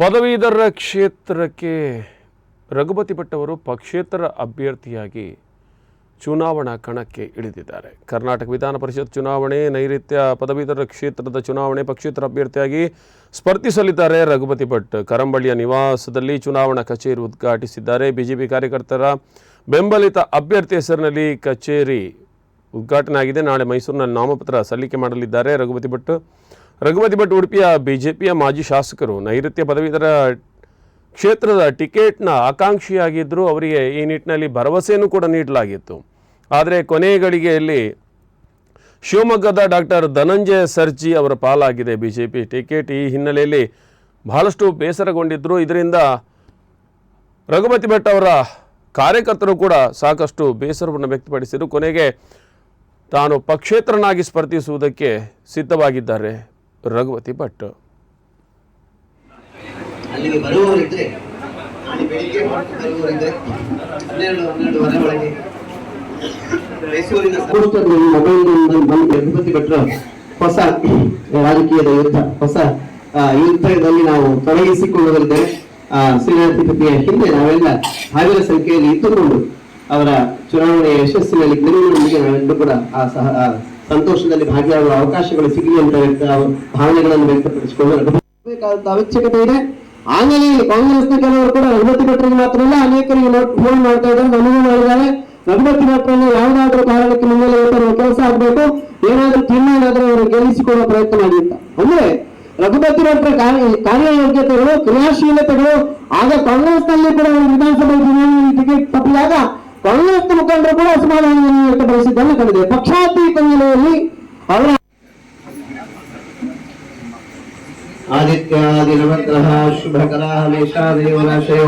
ಪದವೀಧರ ಕ್ಷೇತ್ರಕ್ಕೆ ರಘುಪತಿ ಭಟ್ ಅವರು ಪಕ್ಷೇತರ ಅಭ್ಯರ್ಥಿಯಾಗಿ ಚುನಾವಣಾ ಕಣಕ್ಕೆ ಇಳಿದಿದ್ದಾರೆ. ಕರ್ನಾಟಕ ವಿಧಾನ ಪರಿಷತ್ ಚುನಾವಣೆ ನೈಋತ್ಯ ಪದವೀಧರ ಕ್ಷೇತ್ರದ ಚುನಾವಣೆ ಪಕ್ಷೇತರ ಅಭ್ಯರ್ಥಿಯಾಗಿ ಸ್ಪರ್ಧಿಸಲಿದ್ದಾರೆ ರಘುಪತಿ ಭಟ್. ಕರಂಬಳ್ಳಿಯ ನಿವಾಸದಲ್ಲಿ ಚುನಾವಣಾ ಕಚೇರಿ ಉದ್ಘಾಟಿಸಿದ್ದಾರೆ. ಬಿಜೆಪಿ ಕಾರ್ಯಕರ್ತರ ಬೆಂಬಲಿತ ಅಭ್ಯರ್ಥಿ ಹೆಸರಿನಲ್ಲಿ ಕಚೇರಿ ಉದ್ಘಾಟನೆ ಆಗಿದೆ ನಾಳೆ ಮೈಸೂರಿನಲ್ಲಿ ನಾಮಪತ್ರ ಸಲ್ಲಿಕೆ ಮಾಡಲಿದ್ದಾರೆ ರಘುಪತಿ ಭಟ್. ರಘುಪತಿ ಭಟ್ ಉಡುಪಿಯ ಬಿಜೆಪಿಯ ಮಾಜಿ ಶಾಸಕರು ನೈಋತ್ಯ ಪದವೀಧರ ಕ್ಷೇತ್ರದ ಟಿಕೆಟ್ನ ಆಕಾಂಕ್ಷಿಯಾಗಿದ್ದರು ಅವರಿಗೆ ಈ ನಿಟ್ಟಿನಲ್ಲಿ ಭರವಸೆಯನ್ನು ಕೂಡ ನೀಡಲಾಗಿತ್ತು. ಆದರೆ ಕೊನೆಯ ಗಳಿಗೆಯಲ್ಲಿ ಶಿವಮೊಗ್ಗದ ಡಾಕ್ಟರ್ ಧನಂಜಯ ಸರ್ಜಿ ಅವರ ಪಾಲಾಗಿದೆ. ಬಿ ಜೆ ಪಿ ಟಿಕೆಟ್ ಈ ಹಿನ್ನೆಲೆಯಲ್ಲಿ ಬಹಳಷ್ಟು ಬೇಸರಗೊಂಡಿದ್ದರು ಇದರಿಂದ ರಘುಪತಿ ಭಟ್ ಅವರ ಕಾರ್ಯಕರ್ತರು ಕೂಡ ಸಾಕಷ್ಟು ಬೇಸರವನ್ನು ವ್ಯಕ್ತಪಡಿಸಿದರು. ಕೊನೆಗೆ ತಾನು ಪಕ್ಷೇತರನಾಗಿ ಸ್ಪರ್ಧಿಸುವುದಕ್ಕೆ ಸಿದ್ಧವಾಗಿದ್ದಾರೆ. ರಘುಪತಿ ಭಟ್. ರಘುಪತಿ ಭಟ್ರ ಹೊಸ ರಾಜಕೀಯದ ಯುದ್ಧ, ಹೊಸ ಯುದ್ಧದಲ್ಲಿ ನಾವು ತೊಡಗಿಸಿಕೊಳ್ಳುವುದರಿಂದ, ಆ ಶ್ರೀನಾಥಿಪತಿಯ ಹಿಂದೆ ನಾವೆಲ್ಲ ಸಾವಿರ ಸಂಖ್ಯೆಯಲ್ಲಿ ಇದ್ದುಕೊಂಡು ಅವರ ಚುನಾವಣೆಯ ಯಶಸ್ಸಿನಲ್ಲಿ ಗೆಲುವಿನೊಂದಿಗೆ ನಾವೆಲ್ಲರೂ ಕೂಡ ಆ ಸಹ ಸಂತೋಷದಲ್ಲಿ ಭಾಗಿಯಾಗುವ ಅವಕಾಶಗಳು ಸಿಗಲಿ ಅಂತ ಭಾವನೆಗಳನ್ನು ವ್ಯಕ್ತಪಡಿಸಿಕೊಂಡು ಅವಶ್ಯಕತೆ ಇದೆ. ಆಮೇಲೆ ಕಾಂಗ್ರೆಸ್ನ ಕೆಲವರು ಕೂಡ ರಘುಪತಿ ಭಟ್ರಿಗೆ ಮಾತ್ರ ಅಲ್ಲ ಅನೇಕರಿಗೆ ಫೋನ್ ಮಾಡ್ತಾ ಇದ್ದಾರೆ. ನನಗೂ ಮಾಡಿದ್ದಾರೆ. ರಘುಪತಿ ಭಟ್ರನ್ನು ಯಾವುದಾದ್ರೂ ಕಾರಣಕ್ಕೆ ಮುಂದೆ ತರುವ ಕೆಲಸ ಆಗಬೇಕು. ಏನಾದ್ರೂ ತೀರ್ಮಾನ ಆದ್ರೆ ಅವರು ಗೆಲ್ಲಿಸಿಕೊಳ್ಳುವ ಪ್ರಯತ್ನ ಮಾಡಿ ಅಂತ. ಅಂದ್ರೆ ರಘುಪತಿ ಭಟ್ರ ಕಾರ್ಯ ಕಾರ್ಯಯೋಗ್ಯತೆಗಳು, ಕ್ರಿಯಾಶೀಲತೆಗಳು, ಆಗ ಕಾಂಗ್ರೆಸ್ನಲ್ಲಿ ಕೂಡ ವಿಧಾನಸಭಾ ಚುನಾವಣೆ ಟಿಕೆಟ್ ತಪ್ಪಿದಾಗ ಕಾಂಗ್ರೆಸ್ ಮುಖಂಡರು ಕೂಡ ಅಸಮಾಧಾನವನ್ನು ವ್ಯಕ್ತಪಡಿಸಿದ್ದನ್ನು ಕಂಡಿದೆ ಪಕ್ಷಾತೀತ ध्यानोहि अल्लाह। आदित्यादिनवग्रः शुभकराः मेषादेवनाशयो।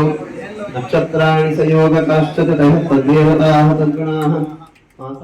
नक्षत्राणि संयोगकाश्च ततः तद्देवताः तद्गुणाः।